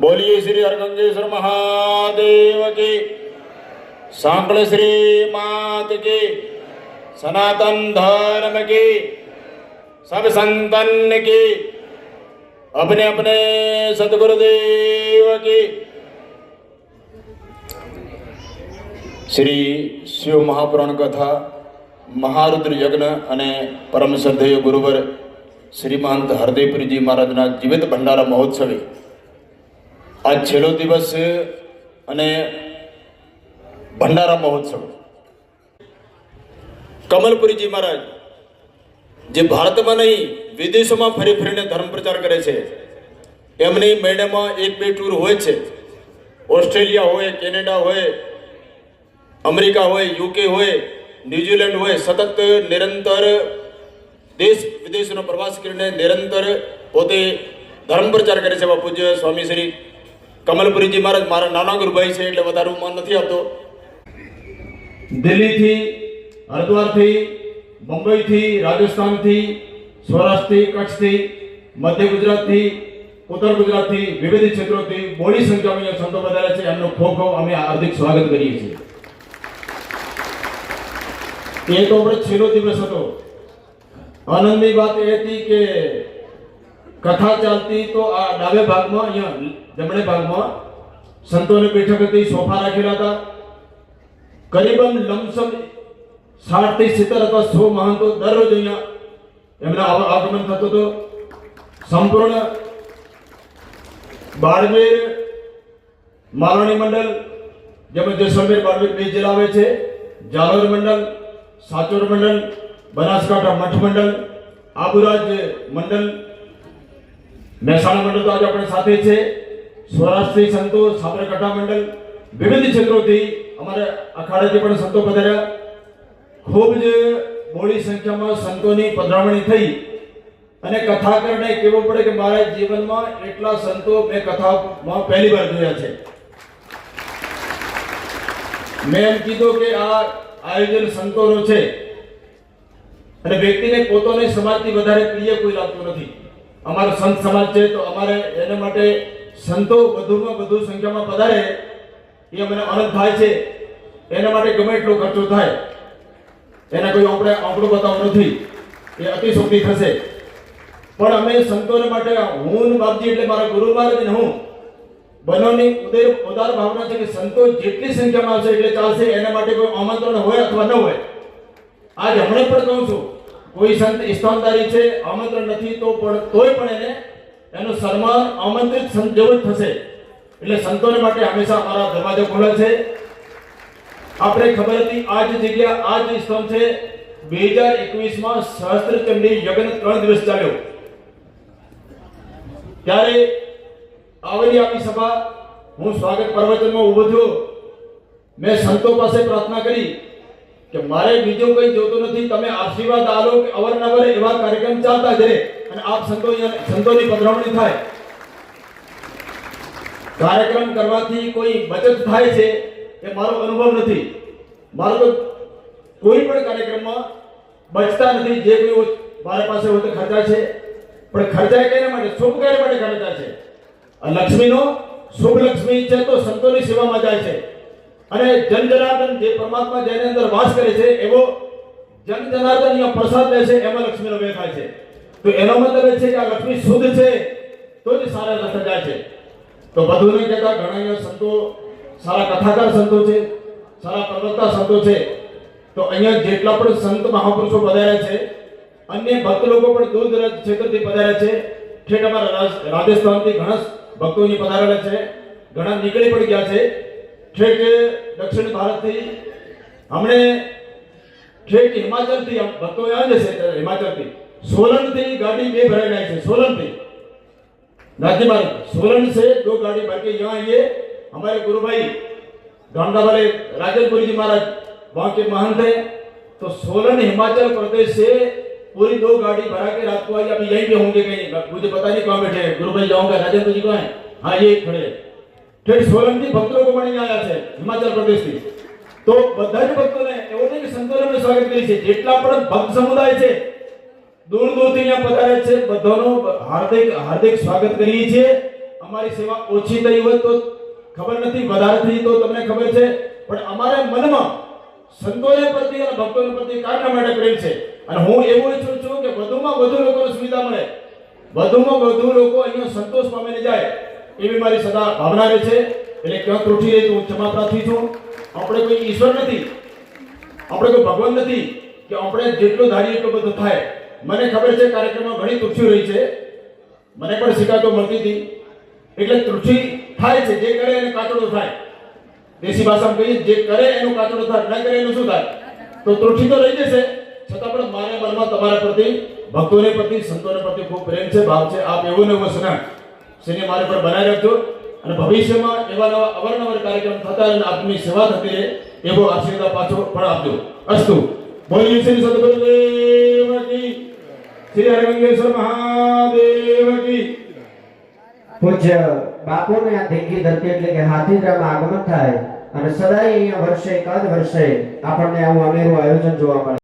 બોલીએ શ્રી હરગંગેશ્વર મહાદેવ કે સાંભળે શ્રી માત કે સનાતન ધર્મ કે સબ સંતન કે અપને અપને સદગુરુદેવ કે શ્રી શિવ મહાપુરાણ કથા, મહારુદ્ર યજ્ઞ અને પરમ શ્રદ્ધેય ગુરુવર શ્રીમંત હરદેવપુરીજી મહારાજના જીવિત ભંડારા મહોત્સવે આ છેલ્લો દિવસ અને ભંડારા મહોત્સવ. કમલપુરીજી મહારાજ, જે ભારતમાં નહીં, વિદેશોમાં ફરી ફરીને ધર્મ પ્રચાર કરે છે, એમની મહિનામાં એક બે ટૂર હોય છે. ઓસ્ટ્રેલિયા હોય, કેનેડા હોય, અમેરિકા હોય, યુકે હોય, ન્યુઝીલેન્ડ હોય, સતત નિરંતર દેશ વિદેશનો પ્રવાસ કરીને નિરંતર પોતે ધર્મ પ્રચાર કરે છે પૂજ્ય સ્વામી શ્રી. કમલપુરીજી મહારાજ, મારા નાના ગુરુભાઈ છે એટલે વધારે હું માન નથી આપતો દિલ્હીથી, હરિદ્વારથી, મુંબઈથી, રાજસ્થાનથી, સૌરાષ્ટ્રથી, કચ્છથી, મધ્ય ગુજરાતથી, ઉત્તર ગુજરાતથી, વિવિધ ક્ષેત્રોથી મોડી સંખ્યામાં સંતો વધારે છે. એમનું ખૂબ ખૂબ અમે હાર્દિક સ્વાગત કરીએ છીએ. એ તો આપણે છેલ્લો દિવસ હતો. આનંદની વાત એ હતી કે કથા ચાલતી તો આ ડાબે ભાગમાં અહીંયા જમણે ભાગમાં સંતોની બેઠક હતી, સોફા રાખેલા હતા. કરીબન લમસમ સાઠથી સિત્તેર અથવા સો મહંતો દરરોજ અહીંયા એમના આગમન થતું હતું. સંપૂર્ણ બાળમેર માલણી મંડળ, જેમાં જેસલમેર બાળમેર બે જિલ્લા આવે છે. જાલોર મંડળ, સાચોર મંડળ, બનાસકાંઠા મઠ મંડળ, આબુરાજ મંડળ મહેસાણા મંડળ તો આજે આપણે સાથે છે. સૌરાષ્ટ્રી સંતો, સાબરકાંઠા મંડળ, વિવિધ ક્ષેત્રોથી અમારે અખાડેથી પણ સંતો પધાર્યા. ખૂબ જ મોડી સંખ્યામાં સંતોની પધરામણી થઈ. અને કથાકરને કહેવું પડે કે મારા જીવનમાં એટલા સંતો મેં કથામાં પહેલી વાર જોયા છે. મેં એમ કીધું કે આ આયોજન સંતોનો છે. અને વ્યક્તિને પોતાને સમાજથી વધારે પ્રિય કોઈ લાગતું નથી. અમારો સંત સમાજ છે, તો અમારે એના માટે સંતો વધુમાં વધુ સંખ્યામાં પધારે, એ અમને આનંદ થાય છે. એના માટે ગમે એટલો ખર્ચો થાય. એના કોઈ આપણે આંકડો બતાવવો નથી. એ અતિશોક્તિ થશે. પણ અમે સંતોને માટે, હું ને બાપજી એટલે મારા ગુરુ મહારાજ અને હું બનોની ઉદય ઉદાર ભાવના છે કે સંતો જેટલી સંખ્યામાં આવશે એટલે ચાલશે, એના માટે કોઈ આમંત્રણ હોય અથવા ન હોય. આજ હમણાં પણ કહું છું. કોઈ સંત ઇસ્તાનદારી છે, આમંત્રણ નથી, તો પણ, તોય પણ એને એનું સન્માન આમંત્રિત સંત જેવું જ થશે. એટલે સંતોને માટે હંમેશા અમારા દરવાજો ખુલ્લા છે. આપણે ખબર હતી આ જ જગ્યા આ જ સ્થળ છે. બે હજાર એકવીસમાં સહસ્ત્ર ચંડી યજ્ઞ ત્રણ દિવસ ચાલ્યો. ત્યારે આવેલી આપણી સભા, હું સ્વાગત પ્રવચનમાં ઊભો થયો. મેં સંતો પાસે પ્રાર્થના કરી. કે મારે બીજું કંઈ જોતું નથી, તમે આશીર્વાદ આલો કે અવરનવર એવા કાર્યક્રમ ચાલતા જ અને આપ સંતો સંતોની પધરાવણી થાય. કાર્યક્રમ કરવાથી કોઈ બચત થાય છે એ મારો અનુભવ નથી. મારો તો કોઈ પણ કાર્યક્રમમાં બચતા નથી, જે કોઈ મારા પાસે હોય તો ખર્ચા છે. પણ ખર્ચા કેના માટે, શુભ કાર્ય માટે ખર્ચા છે. લક્ષ્મીનો શુભ લક્ષ્મી છે તો સંતોની સેવામાં જાય છે. અને જન જનાર્દન જે પરમાત્મા જેની અંદર વાસ કરે છે, એવો જન જનાર્દન અહીંયા પ્રસાદ લે છે, એમાં લક્ષ્મીનો વ્યય થાય છે. તો એનો મતલબ છે કે આ લક્ષ્મી શુદ્ધ છે, તો જ સારા રસ્તે જાય છે. તો બધું નહીં કહેતા ઘણા અહીંયા સંતો, સારા કથાકાર સંતો છે, સારા પ્રવક્તા સંતો છે. તો અહીંયા જેટલા પણ સંત મહાપુરુષો પધાર્યા છે, અન્ય ભક્ત લોકો પણ દૂર દરાજ ક્ષેત્રથી પધાર્યા છે. ઠેઠ અમારા રાજ- રાજસ્થાનથી ઘણા ભક્તો અહીં પધારેલા છે. ઘણા નીકળી પણ ગયા છે. ઠેઠ દક્ષિણ ભારતથી હમણે ઠેઠ હિમાચલથી આમ ભક્તો આવ્યા છે ત્યારે હિમાચલથી સોલનથી ગાડી બે ભરાઈ જાય છે સોલનથી राज्य मार्ग सोलन से दो गाड़ी भर के यहाँ आइए हमारे गुरु भाई गांडा वाले राजनपुरी जी महाराज वहाँ के महंत हैं तो सोलन हिमाचल प्रदेश से पूरी दो गाड़ी भरा के रात को आई अभी यहीं पे होंगे कहीं मुझे पता नहीं कहाँ बैठे हैं गुरु भाई जाऊंगा राजेंद्र जी कहाँ है हाँ ये खड़े हैं। ઠેઠ સોલંકી ભક્તો પણ આવ્યા છે હિમાચલ પ્રદેશથી. તો બધા જ ભક્તોને એવું નહીં કે સંતોને સ્વાગત કરી છે જેટલા પણ ભક્ત સમુદાય છે, દૂર દૂરથી અહીંયા પધારે છે, બધાનો હાર્દિક હાર્દિક સ્વાગત કરીએ છીએ. અમારી સેવા ઓછી થઈ હોય તો ખબર નથી, વધારે થઈ તો તમને ખબર છે, પણ અમારા મનમાં સંતોને પ્રતિ અને ભક્તોને પ્રતિ કાયમ માટે પ્રેમ છે. અને હું એવું ઈચ્છું છું કે વધુમાં વધુ લોકોને સુવિધા મળે. વધુમાં વધુ લોકો અહીંયા સંતોષ પામીને જાય. એવી મારી સદા ભાવના રહે છે. એટલે ક્યાં ત્રુટિ રહી તો હું ક્ષમા પ્રાર્થી છું. આપણે કોઈ ઈશ્વર નથી. આપણે કોઈ ભગવાન નથી કે આપણે જેટલું ધારીએ એટલું બધું થાય. મને ખબર છે કાર્યક્રમમાં ઘણી ત્રુટિઓ રહી છે. મને પણ શિકાયતો મળતી હતી. એટલે ત્રુટિ થાય છે. જે કરે એને કાચડો થાય. દેશી ભાષામાં કહીએ, જે કરે એનું કાચડો થાય. ના કરે એનું શું થાય? તો ત્રુટિ તો રહી જશે. છતાં પણ મારા મનમાં તમારા પ્રતિ, ભક્તોને પ્રતિ, સંતોને પ્રતિ ખૂબ પ્રેમ છે, ભાવ છે. આપ એવો ને એવો શેને મારે પર બનાવી રાખજો અને ભવિષ્યમાં એવા નવા અવારનવાર કાર્યક્રમ થતા અને આપની સેવા થતી રહે એવો આશીર્વાદ પાછો પણ આપજો. અસ્તુ. બોલીએ શ્રી સદગુરુદેવ કી શ્રી હરિમંગેશ્વર મહાદેવ કી પૂજ્ય બાપુને આ ધીંગી ધરતી એટલે કે હાથીદ્રામાં આગમન થાય અને સદાય અહીંયા વર્ષે એકાદ વર્ષે આપણને આવું અનેરું આયોજન જોવા મળે.